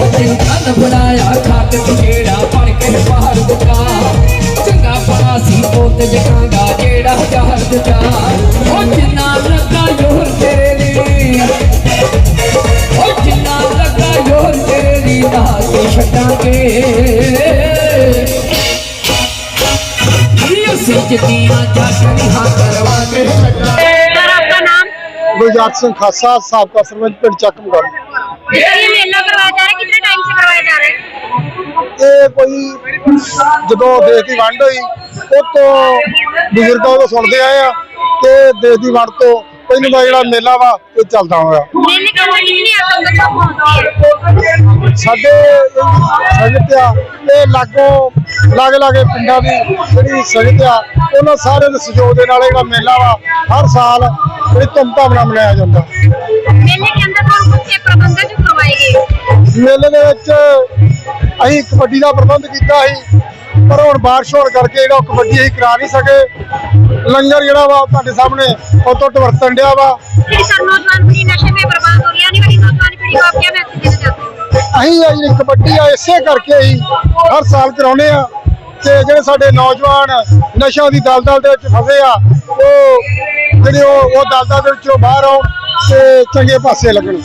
ਉਹਦੇ ਕੰਨ ਬਣਾਇਆ ਖੱਤ ਜਿਹੜਾ ਬਣ ਕੇ ਬਾਹਰ ਬੁਕਾ ਚੰਗਾ ਬਣਾ ਸੀ ਪੁੱਤ ਜਗਾਂਗਾ ਜਿਹੜਾ ਹਜ਼ਾਰ ਦਜਾ ਉਹ ਜਿੰਨਾ ਲੱਗਾ ਯੋਰ ਤੇਰੇ ਲਈ ਉਹ ਜਿੰਨਾ ਲੱਗਾ ਯੋਰ ਤੇਰੇ ਲਈ ਨਾ ਤੇ ਛੱਡਾਂਗੇ ਸੱਚਦੀਆਂ ਜਾਗਣੀ ਹਾਂ ਕਰਵਾ ਕੇ ਛੱਡਾਂਗੇ ਗੁਰਜਾਤ ਸਿੰਘ ਖਾਸਾ ਸਾਬਕਾ ਸਰਪੰਚ ਪਿੰਡ ਚੱਕਮਗੜ ਇਹ ਮੇਲਾ रहा है कितने टाइम से करवाया जा रहा है ਇਹ ਕੋਈ ਜਦੋਂ ਦੇਸ਼ ਦੀ ਵੰਡ ਹੋਈ ਉਹ ਤੋਂ ਬਜ਼ੁਰਗਾਂ ਤੋਂ ਸੁਣਦੇ ਆਏ ਆ ਤੇ ਦੇਸ਼ ਦੀ ਵੰਡ ਤੋਂ ਪਹਿਲਾਂ ਦਾ ਜਿਹੜਾ ਮੇਲਾ ਵਾ ਇਹ ਚੱਲਦਾ ਹੋਇਆ मेले के अंदर कितनी आतंक पहुंचती है ਸਾਡੇ ਸੰਗਤ ਆ ਇਹ ਲਾਗੋਂ ਲਾਗੇ ਲਾਗੇ ਪਿੰਡਾਂ ਦੀ ਜਿਹੜੀ ਸੰਗਤ ਆ ਉਹਨਾਂ ਸਾਰੇ ਦੇ ਸਹਿਯੋਗ ਦੇ ਨਾਲ ਜਿਹੜਾ ਮੇਲਾ ਵਾ ਹਰ ਸਾਲ ਬੜੀ ਧੂਮਧਾਮ ਨਾਲ ਮਨਾਇਆ ਜਾਂਦਾ मेले के अंदर कौन कौन से प्रबंध जो करवाए गए ਮੇਲੇ ਦੇ ਵਿੱਚ ਅਸੀਂ ਕਬੱਡੀ ਦਾ ਪ੍ਰਬੰਧ ਕੀਤਾ ਸੀ ਪਰ ਹੁਣ ਬਾਰਿਸ਼ ਹੋਣ ਕਰਕੇ ਜਿਹੜਾ ਕਬੱਡੀ ਅਸੀਂ ਕਰਾ ਨਹੀਂ ਸਕੇ। ਲੰਗਰ ਜਿਹੜਾ ਵਾ ਤੁਹਾਡੇ ਸਾਹਮਣੇ ਉਹ ਤੋਂ ਵਰਤਣ ਡਿਆ ਵਾ। ਨੌਜਵਾਨ ਪੀੜ੍ਹੀ ਨਸ਼ੇ ਵਿੱਚ ਬਰਬਾਦ ਹੋ ਰਹੀ ਹੈ ਨਹੀਂ ਬੜੀ ਨੌਜਵਾਨ ਪੀੜ੍ਹੀ ਕੋ ਆਪ ਕੀ ਮੈਸੇਜ ਦੇਣਾ ਅਸੀਂ ਆ ਜਿਹੜੀ ਕਬੱਡੀ ਆ ਇਸੇ ਕਰਕੇ ਹੀ ਹਰ ਸਾਲ ਕਰਾਉਨੇ ਆ ਤੇ ਜਿਹੜੇ ਸਾਡੇ ਨੌਜਵਾਨ ਨਸ਼ਿਆਂ ਦੀ ਦਲਦਲ ਦੇ ਵਿੱਚ ਫਸੇ ਆ ਉਹ ਜਿਹੜੇ ਉਹ ਉਹ ਦਲਦਲ ਦੇ ਵਿੱਚੋਂ ਬਾਹਰ ਆਉਣ ਤੇ ਚੰਗੇ ਪਾਸੇ ਲੱਗਣ।